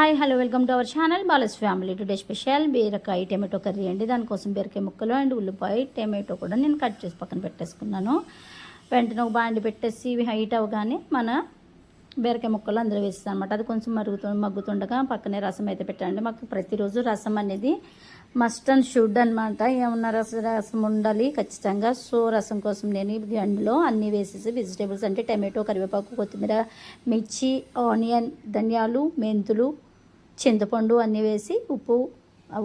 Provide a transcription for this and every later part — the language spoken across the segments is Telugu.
Hi hello welcome to our channel Bala's family. Today special బీరకాయ టమాటో కర్రీ అండి. దానికోసం బీరకాయ ముక్కలు అండ్ ఉల్లిపాయ టమాటో కూడా నేను కట్ చేసి పక్కన పెట్టేసుకున్నాను. వెంటనే ఒక బాండి పెట్టేసి ఇవి హైట్ అవగానే మన బీరకాయ ముక్కలు అందులో వేస్తాను అనమాట అది కొంచెం మరుగుతు మగ్గుతుండగా పక్కనే రసం అయితే పెట్టండి మాకు ప్రతిరోజు రసం అనేది మస్ట్ అండ్ షుడ్ అనమాట ఏమన్నా రస రసం ఉండాలి ఖచ్చితంగా. సో రసం కోసం నేను గండ్లో అన్నీ వేసేసి వెజిటేబుల్స్ అంటే టమాటో కరివేపాకు కొత్తిమీర మిర్చి ఆనియన్ ధనియాలు మెంతులు చింతపండు అన్నీ వేసి ఉప్పు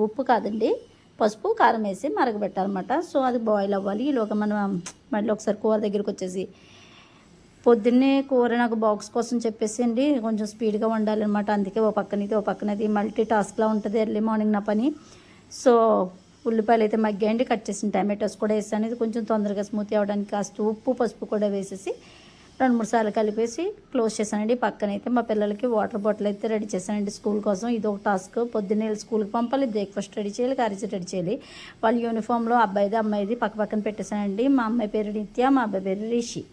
ఉప్పు కాదండి పసుపు కారం వేసి మరగబెట్టాలన్నమాట. సో అది బాయిల్ అవ్వాలి. ఈలోగా మనం మళ్ళీ ఒకసారి కూర దగ్గరికి వచ్చేసి పొద్దున్నే కూర నాకు బాక్స్ కోసం చెప్పేసి అండి కొంచెం స్పీడ్గా వండాలన్నమాట. అందుకే ఓ పక్కనది ఓ పక్కనది మల్టీ టాస్క్లా ఉంటుంది ఎర్లీ మార్నింగ్ నా పని. సో ఉల్లిపాయలు అయితే మగ్గాయండి. కట్ చేసిన టమాటోస్ కూడా వేసాను. ఇది కొంచెం తొందరగా స్మూత్ అవ్వడానికి కాస్త ఉప్పు పసుపు కూడా వేసేసి రెండు మూడు సార్లు కలిపేసి క్లోజ్ చేశానండి. పక్కనైతే మా పిల్లలకి వాటర్ బాటిల్ అయితే రెడీ చేశానండి స్కూల్ కోసం. ఇది ఒక టాస్క్. పొద్దున్నే స్కూల్కి పంపాలి బ్రేక్ఫాస్ట్ రెడీ చేయాలి కర్రీస్ రెడీ చేయాలి. వాళ్ళ యూనిఫామ్లో అబ్బాయిది అమ్మాయిది పక్క పక్కన పెట్టేశానండి. మా అమ్మాయి పేరు నిత్య మా అబ్బాయి పేరు రిషి.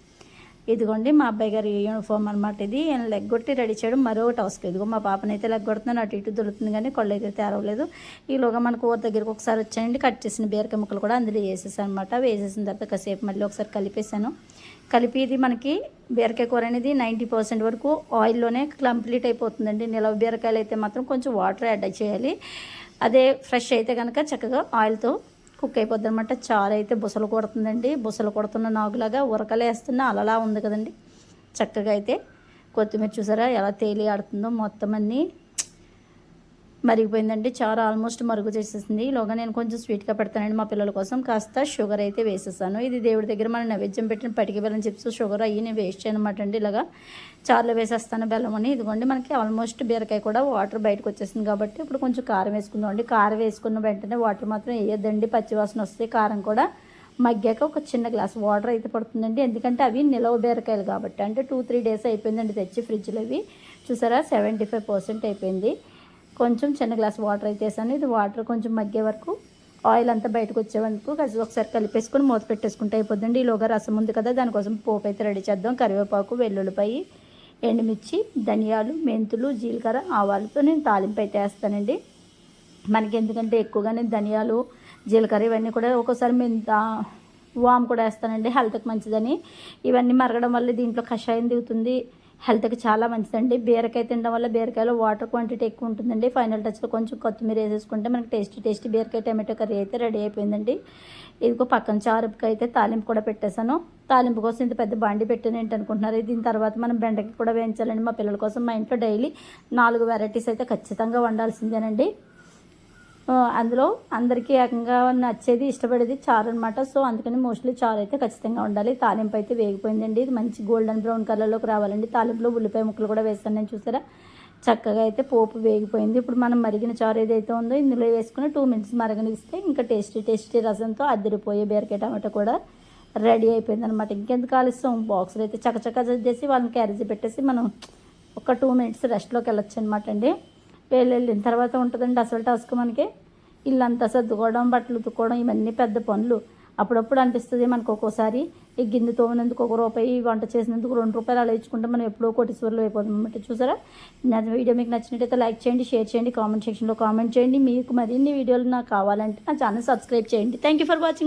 ఇదిగోండి మా అబ్బాయి గారి యూనిఫామ్ అనమాట ఇది. ఆయన లెగ్గొట్టి రెడీ చేయడం మరో టాస్క్ ఇదిగో మా పాపనైతే లెగ్గొడుతున్నాను అటు ఇటు దొరుకుతుంది కానీ కళ్ళు అయితే తేరవలేదు. ఈలోగా మనకు ఊరి దగ్గరికి ఒకసారి వచ్చాయండి. కట్ చేసిన బీరకాయ ముక్కలు కూడా అందులో వేసేసాను అనమాట వేసేసిన తర్వాత కాసేపు మళ్ళీ ఒకసారి కలిపేసాను కలిపి ఇది మనకి బీరకాయ కూర అనేది నైంటీ పర్సెంట్ వరకు ఆయిల్లోనే కంప్లీట్ అయిపోతుందండి. నిలవ బీరకాయలు అయితే మాత్రం కొంచెం వాటర్ యాడ్ చేయాలి. అదే ఫ్రెష్ అయితే కనుక చక్కగా ఆయిల్తో కుక్ అయిపోద్ది అనమాట చారు అయితే బుసలు కొడుతుందండి. బుసలు కొడుతున్న నాగులాగా ఉరకలేస్తున్న అలలా ఉంది కదండి. చక్కగా అయితే కొత్తిమీర చూసారా ఎలా తేలి ఆడుతుందో మొత్తం అన్నీ మరిగిపోయిందండి. చారు ఆల్మోస్ట్ మరుగు చేసేసింది. ఈలోగా నేను కొంచెం స్వీట్గా పెడతానండి మా పిల్లల కోసం. కాస్త షుగర్ అయితే వేసేసాను. ఇది దేవుడి దగ్గర మనం నైవేద్యం పెట్టిన పటికి బెల్లం చిప్స్ షుగర్ అయ్యి నేను వేస్ట్ చేయనమాట అండి ఇలాగా. చారులో వేసేస్తాను బెల్లం అని. ఇదిగోండి మనకి ఆల్మోస్ట్ బీరకాయ కూడా వాటర్ బయటకు వచ్చేసింది కాబట్టి ఇప్పుడు కొంచెం కారం వేసుకుందాం అండి. కారం వేసుకున్న వెంటనే వాటర్ మాత్రం వేయద్దండి. పచ్చివాసన వస్తే కారం కూడా మగ్గాక ఒక చిన్న గ్లాస్ వాటర్ అయితే పడుతుందండి. ఎందుకంటే అవి నిలవ బీరకాయలు కాబట్టి. అంటే టూ త్రీ డేస్ అయిపోయిందండి తెచ్చి ఫ్రిడ్జ్లో అవి చూసారా? సెవెంటీ ఫైవ్ పర్సెంట్ అయిపోయింది. కొంచెం చిన్న గ్లాస్ వాటర్ అయితే వేసాను. ఇది వాటర్ కొంచెం మగ్గే వరకు ఆయిల్ అంతా బయటకు వచ్చే వరకు కలిసి ఒకసారి కలిపేసుకొని మూత పెట్టేసుకుంటే అయిపోద్దండి. ఈలోగా రసం ఉంది కదా దానికోసం పోపు అయితే రెడీ చేద్దాం. కరివేపాకు వెల్లుల్లిపాయి ఎండుమిర్చి ధనియాలు మెంతులు జీలకర్ర ఆవాలతో నేను తాలింపు అయితే వేస్తానండి. మనకి ఎందుకంటే ఎక్కువగానే ధనియాలు జీలకర్ర ఇవన్నీ కూడా ఒక్కోసారి మెంత వామ్ కూడా వేస్తానండి. హెల్త్కి మంచిదని. ఇవన్నీ మరగడం వల్ల దీంట్లో కషాయం దిగుతుంది. హెల్త్కి చాలా మంచిదండి. బీరకాయ తినడం వల్ల బీరకాయలో వాటర్ క్వాంటిటీ ఎక్కువ ఉంటుందండి. ఫైనల్ టచ్లో కొంచెం కొత్తిమీర వేసేసుకుంటే మనకి టేస్టీ టేస్టీ బీరకాయ టమాటో కర్రీ అయితే రెడీ అయిపోయిందండి. ఇదిగో పక్కన చారుపుకి అయితే తాలింపు కూడా పెట్టేశాను. తాలింపు కోసం ఇంత పెద్ద బాండి పెట్టాను ఏంటి అనుకుంటున్నారు దీని తర్వాత మనం బెండకి కూడా వేయించాలండి మా పిల్లల కోసం. మా ఇంట్లో డైలీ నాలుగు వెరైటీస్ అయితే ఖచ్చితంగా వండాల్సిందేనండి. అందులో అందరికీ ఏకంగా నచ్చేది ఇష్టపడేది చారు అనమాట సో అందుకని మోస్ట్లీ చారు అయితే ఖచ్చితంగా ఉండాలి. తాలింపు అయితే వేగిపోయిందండి. ఇది మంచి గోల్డెన్ బ్రౌన్ కలర్లోకి రావాలండి. తాలింపులో ఉల్లిపాయ ముక్కలు కూడా వేస్తాను నేను చూసారా? చక్కగా అయితే పోపు వేగిపోయింది. ఇప్పుడు మనం మరిగిన చారు ఏదైతే ఉందో ఇందులో వేసుకుని టూ మినిట్స్ మరగనిస్తే ఇంకా టేస్టీ టేస్టీ రసంతో అద్దరిపోయే బీరకాయ టమాటా కూడా రెడీ అయిపోయింది అనమాట ఇంకెందుకు ఆలస్యం? బాక్సులు అయితే చక్కచక్క చేసి వాళ్ళని క్యారేజీ పెట్టేసి మనం ఒక టూ మినిట్స్ రెస్ట్లోకి వెళ్ళొచ్చు అనమాట అండి. వేలు వెళ్ళిన తర్వాత ఉంటుందండి అసలు టాస్క్ మనకి. ఇల్లంతా సర్దుకోవడం బట్టలు ఉతుక్కోవడం ఇవన్నీ పెద్ద పనులు. అప్పుడప్పుడు అనిపిస్తుంది మనకు ఒక్కోసారి ఈ గిన్నె తోమినందుకు ఒక రూపాయి వంట చేసినందుకు రెండు రూపాయలు అలా ఇచ్చుకుంటే మనం ఎప్పుడో కోటీశ్వర్లు అయిపోతాం అనమాట చూసారా? నా వీడియో మీకు నచ్చినట్టయితే లైక్ చేయండి షేర్ చేయండి కామెంట్ సెక్షన్లో కామెంట్ చేయండి. మీకు మరిన్ని వీడియోలు నాకు కావాలంటే నా ఛానల్ సబ్స్క్రైబ్ చేయండి. Thank for watching